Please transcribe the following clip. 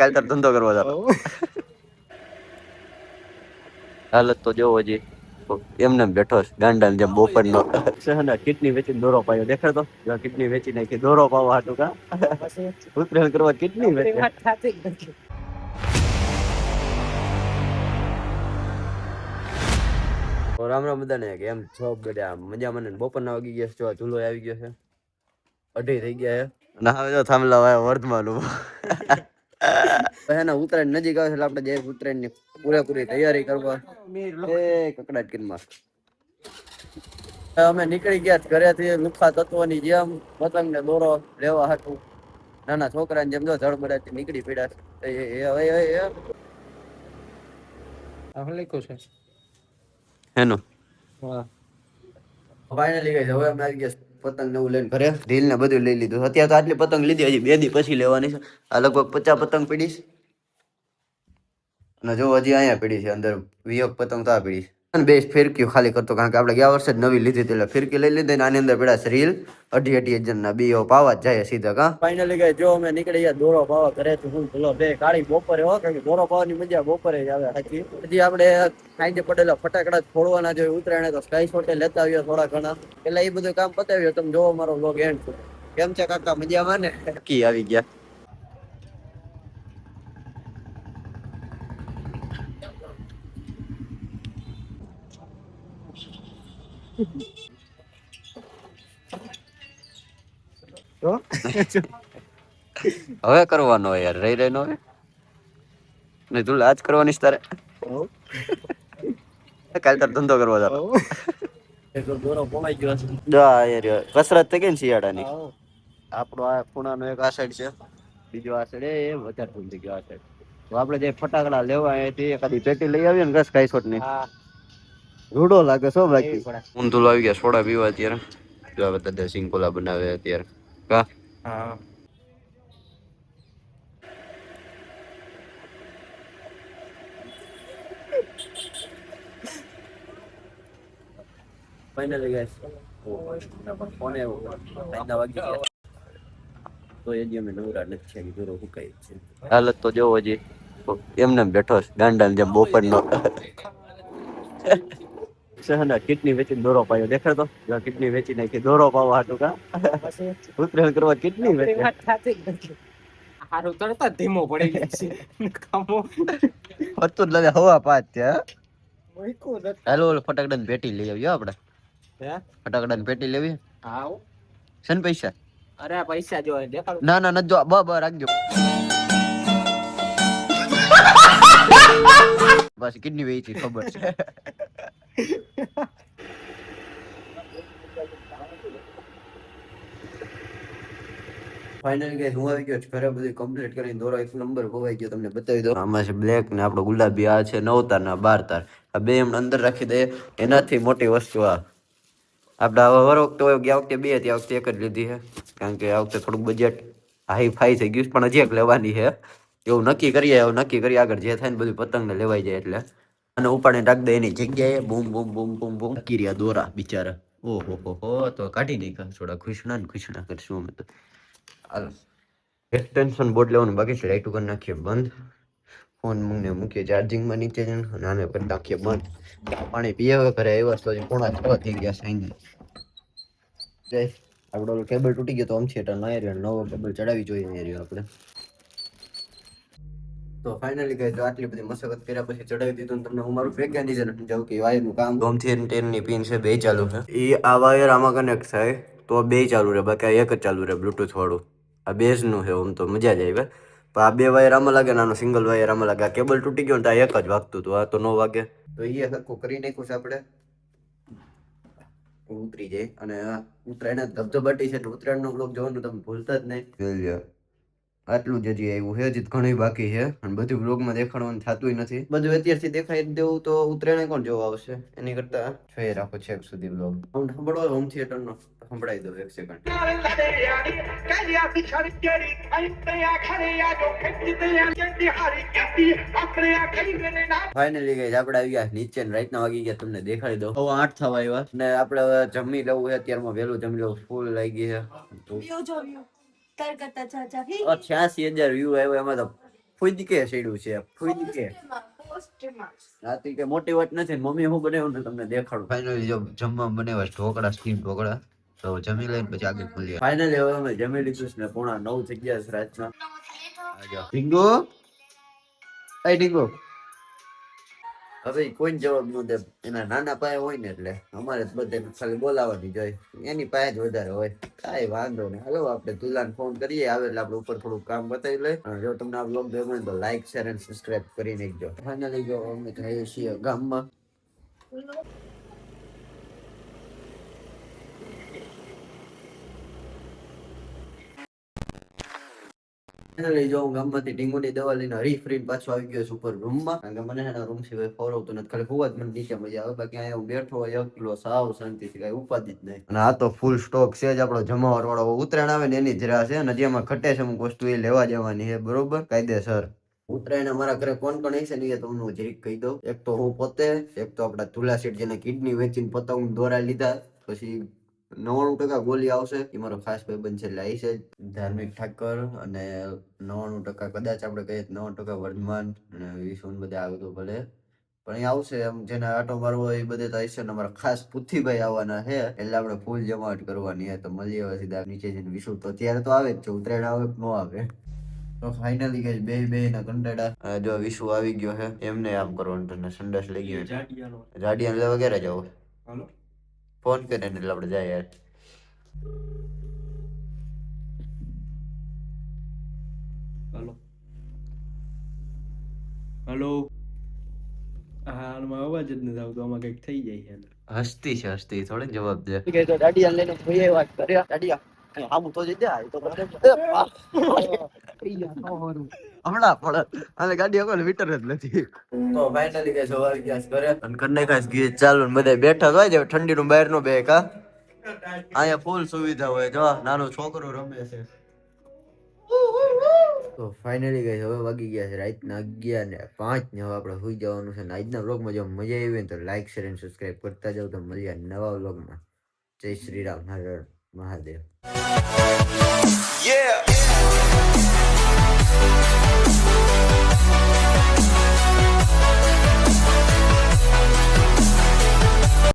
કાલ તાર ધંધો કરવો જાવ હાલત તો જોવો જી એમને બેઠો ગાંડા જેમ બોપર નો સહના કિડની વેચી દોરો પાયો દેખાડતો કિડની વેચી નાખી દોરો પાવા હાટું કા? ઉત્તરાયણ કરવા કિડની વેચી. રામ રામ બધાને કેમ છો બધા મજા મને બપોરના વાગી ગયા છો. ઝૂલો આવી ગયો છે. અઢી થઈ ગયા છે. ના હવે જો થાંભલા વાય વર્ધમાન પછી એના ઉત્તરાયણ નજીક આવે છે એટલે આપણે જઈએ ઉત્તરાયણની પૂરેપૂરી તૈયારી કરવા. એ કકડાટ કિનમાં અમે નીકળી ગયા ઘરેથી લુખા તત્વની જેમ પતંગ ને દોરો લેવા હતું નાના છોકરાને જેમ જો ધડબડાથી નીકળી પડ્યા છે. એ એ હવે એ એ. આ લખ્યું છે? એનું વાહ. ફાઇનલી ગઈ હવે અમે આવી ગયા પતંગ નવું લઈને ઘરે ઢીલ ને બધું લઈ લીધું. અત્યારે તો આટલી પતંગ લીધી, હજી બે દી પછી લેવાની છે. આ લગભગ પચાસ પતંગ પડી છે. અને જો હજી અહીંયા પડી છે, અંદર વિયોગ પતંગ તો આ પડી અને બે ફિરકી ખાલી કરતો કારણ કે આપણે ગયા વર્ષે નવી લીધી હતી એટલે ફિરકી લઈ લીધી ને આની અંદર પડ્યા રીલ. અઢી અઢી હજાર ના બીઓ પાવા જ જાય સીધા કા? ફાઇનલી ગઈ જો અમે નીકળી ગયા દોરો પાવા ઘરે તો હું પેલો બે કાળી બપોરે હો કારણ કે દોરો પાવાની મજા બપોરે જ આવે સાચી હજી આપણે સાંજે પડેલા ફટાકડા છોડવાના ફોડવાના જોઈએ ઉતરાયણે તો સ્કાય શોટે લેતા આવ્યો થોડા ઘણા. એટલે એ બધું કામ પતાવ્યો. તમે જોવો મારો બ્લોગ એન્ડ કેમ છે કાકા મજામાં ને? કી આવી ગયા. હવે કરવાનો યાર રહી રહી નો ને તું લાજ કરવાની તારે? કાલ તાર ધંધો કરવા તારો દોરો પોમાઈ ગયો છે. જા યાર કસરત થઈ ગઈ ને શિયાળાની? આપણો આ ખૂણાનો એક આ સાઈડ છે. બીજો આ સાઈડ એ વધારે થઈ ગયો આ સાઈડ તો આપણે જે ફટાકડા લેવા એથી એકાદી પેટી લઈ આવીએ ને ઘસ કાઈ છોટ નહીં હા. રૂડો લાગે છો બાકી. ઊંધું આવી ગયા સોડા પીવા અત્યારે. જો આ બધા સિંગ કોલા બનાવે અત્યારે. કા? હા. ફાઇનલી ગાઈસ ફોન આવ્યો. સાંજના વાગી ગયા. તો એ જે અમે નવરા નથી છે દૂરો હુકાઈ છે. હાલત તો જોવો હજી એમને એમ બેઠો ગાંડા જેમ બોપર નો સહના કિડની વેચી દોરો પાયો. દેખાડતો કિડની વેચી નાખી દોરો પાવા હતો કા? ઉતરણ કરવા કિડની વેચી. હારું તરતા ધીમો પડી ગયો છે. કામો. હતું જ લગે હવા પાત ત્યાં હાલો ઓલો ફટાકડાની પેટી લઈ આવ્યો આપણે. હે? ફટાકડાની પેટી લેવી હા સન છે ને પૈસા? અરે પૈસા જો દેખાડું. ના ના ન જો બ બ રાખજો. બસ કિડની વેચી ખબર છે. ફાઇનલ ગેસ હું આવી ગયો ઘરે બધું કમ્પ્લીટ કરીને દોરો, એક નંબર ખોવાઈ ગયો, તમને બતાવી દો આમાં છે બ્લેક ને આપણો ગુલાબી, આ છે નવ તાર ના બાર તાર. આ બે એમ અંદર રાખી દે, એનાથી મોટી વસ્તુ આ. આપણે હવે હર વખતે હોય, ગયા વખતે બે હતી આ વખતે એક જ લીધી છે. કારણ કે આ વખતે થોડુંક બજેટ હાઈ ફાઈ થઈ ગયું પણ હજી એક લેવાની છે. એવું નક્કી કરીએ, એવું નક્કી કરીએ, આગળ જે થાય ને બધું પતંગને લેવાઈ જાય એટલે. અને ઉપાડે રાખી દે એની જગ્યાએ, બૂમ બૂમ બૂમ બૂમ બૂમ. કીર્યા દોરા, બિચારા. ઓહો, હો તો કાઢી નાખ્યા, થોડા ખુશના ને ખુશના કરશું અમે તો. હાલો. એક્સટેન્શન બોર્ડ લેવાનું બાકી છે. લાઈટ ઉપર નાખીએ બંધ. ફોન મૂકીને મૂકીએ ચાર્જિંગમાં નીચે જ નાને આને નાખીએ બંધ. પાણી પીએ. હવે ઘરે આવ્યા તો પોણા છ થઈ ગયા સાંજે જય. આપણો કેબલ તૂટી ગયો તો આમ થિયેટર ના રહ્યો નવો કેબલ ચડાવી જોઈએ રહ્યો આપણે. તો ફાઇનલી કહે તો આટલી બધી મશકત કર્યા પછી ચડાવી દીધું તમને હું મારું વેકેન્ડિઝન જાઉં કે વાયરનું કામ. હોમ થિયેટરની પિન છે બે ચાલુ છે. એ આ વાયર આમાં કનેક્ટ થાય તો બે ચાલુ રહે બાકી આ એક જ ચાલુ રહે બ્લુટૂથ વાળું. આ બેઝનું છે આમ તો મજા જ આવે. પણ આ બે વાયર આમાં લાગે નાનો સિંગલ વાયર આમાં લાગે. આ કેબલ તૂટી ગયો ને તો એક જ વાગતું હતું. આ તો ન વાગે. તો એ હરખું કરી નાખ્યું છે આપણે. ઉતરી જાય. અને આ ઉત્તરાયણ ધબધબાટી છે ઉત્તરાયણનો બ્લોગ જોવાનું તમે ભૂલતા જ નહીં. આટલું જ હજી આવ્યું છે. હજી ઘણી બાકી છે. અને બધું બ્લોગમાં દેખાડવાનું થતું નથી. બધું અત્યારથી દેખાઈ દેવું તો ઉત્તરાયણ કોણ જોવા આવશે? એની કરતા જોઈ રાખો છેક સુધી બ્લોગ સાંભળો હોમ થિયેટર નો સંભળાઈ દો એક સેકન્ડ ફાઇનલી ગઈ આપણે આવી ગયા. નીચે ને ના વાગી ગયા. તમને દેખાડી દો હવે આઠ થવા આવ્યા. ને આપણે જમી લેવું છે. અત્યારમાં વહેલું જમી લેવું ફૂલ લાગી છે. છ્યાસી હજાર વ્યૂ આવ્યો એમાં તો ફૂદ કે છે ફૂદ રાત્રિ રાતી કે મોટી વાત નથી મમ્મી હું બનાવ્યું ને તમને દેખાડું. ફાઇનલી જો જમવા બનાવ્યા ઢોકળા સ્ટીમ ઢોકળા તો જમી લઈને પછી આગળ મળીએ ફાઇનલી હવે અમે જમી લીધું છે ને પોણા નવ થઈ ગયા છે રાતના. ઢીંગુ? એ ઢીંગુ. હવે કોઈ જવાબ ન દે. એના નાના પાયે હોય ને એટલે અમારે બધે ખાલી બોલાવવાની જોઈએ એની પાસે જ વધારે હોય. કાંઈ વાંધો નહીં. હાલો, આપણે તુલાને ફોન કરીએ. આવે એટલે આપણે ઉપર થોડું કામ બતાવી લઈએ. અને જો તમને આ બ્લોગ ગમ્યો તો લાઈક શેર અને સબસ્ક્રાઈબ કરી નાખજો ફાઇનલી જો અમે જઈએ છીએ ગામમાં. ફાઇનલી જો હું ગામમાંથી ડીંગુની દવા લઈને હરી ફ્રીન પાછો આવી ગયો ઉપર રૂમમાં કારણ કે મને એના રૂમ સિવાય ફોરવતું નથી, ખાલી હોવા જ મને નીચે મજા આવે. બાકી અહીંયા હું બેઠો હોય એકલો સાવ શાંતિથી કાંઈ ઉપાધિ જ નહીં. અને આ તો ફૂલ સ્ટોક છે જ, આપણો જમાવર વાળો ઉત્તરાયણ આવે ને એની જ રાહ છે. અને જે એમાં ઘટે છે, અમુક વસ્તુ એ લેવા જવાની છે, બરોબર? કાયદેસર. ઉત્તરાયણ અમારા ઘરે કોણ કોણ હશે ને એ તમને હું જરીક કહી દઉં. એક તો હું પોતે, એક તો આપણા તુલા શેઠ જેને કિડની વેચીને પતંગ દોરા લીધા. પછી નવ્વાણું ટકા ગોલી આવશે. એ મારો ખાસ ભાઈબંધ છે એટલે આવી છે. ધાર્મિક ઠાકર અને નવ્વાણું ટકા કદાચ આપણે કહીએ નવ નવ્વાણું ટકા વર્ધમાન અને વિશ્વન બધા આવે તો ભલે. પણ અહીં આવશે એમ જેને આટો મારવો એ બધે તો આવશે ને અમારા ખાસ પુથીભાઈ આવવાના છે. એટલે આપણે ફૂલ જમાવટ કરવાની છે. તો મળીએ હવે સીધા નીચે જઈને વિશુ તો ત્યારે તો આવે જ છે ઉત્તરાયણ આવે ન આવે. તો ફાઇનલી ગઈ બે બે ના કંટાળા. જો વિશુ આવી ગયો છે એમને આમ કરવાનું તને સંડાસ લઈ ગયો જાડિયા ક્યારે જાવ? હાલો. ફોન કરીને એટલે આપણે જાય યાર હાલો હાલો હાલમાં અવાજ જ નથી આવતો આમાં કંઈક થઈ જાય છે હસતી છે હસતી થોડી જવાબ દે તો દાડિયા લઈને ભાઈએ વાત કર્યા દાડિયા આમ તો જઈ દે તો હમણાં પણ અને ગાડી અકોલ મીટર જ નથી. તો ફાઇનલી કઈ સવાર ગયા છે અને ઘરને ખાસ ગીત ચાલુ ને બધા બેઠા હોય ઠંડી નું બહાર નો બે કા અહીંયા ફૂલ સુવિધા હોય જો નાનો છોકરો રમે છે. તો ફાઇનલી ગઈ હવે વાગી ગયા છે રાતના અગિયાર ને પાંચ ને હવે આપણે સુઈ જવાનું છે. ને આજના વ્લોગમાં જો મજા આવી હોય ને તો લાઈક શેર સબસ્ક્રાઇબ કરતા જાવ તો મળીએ નવા વ્લોગમાં. જય શ્રી રામ હર. મહાદેવ Yeah.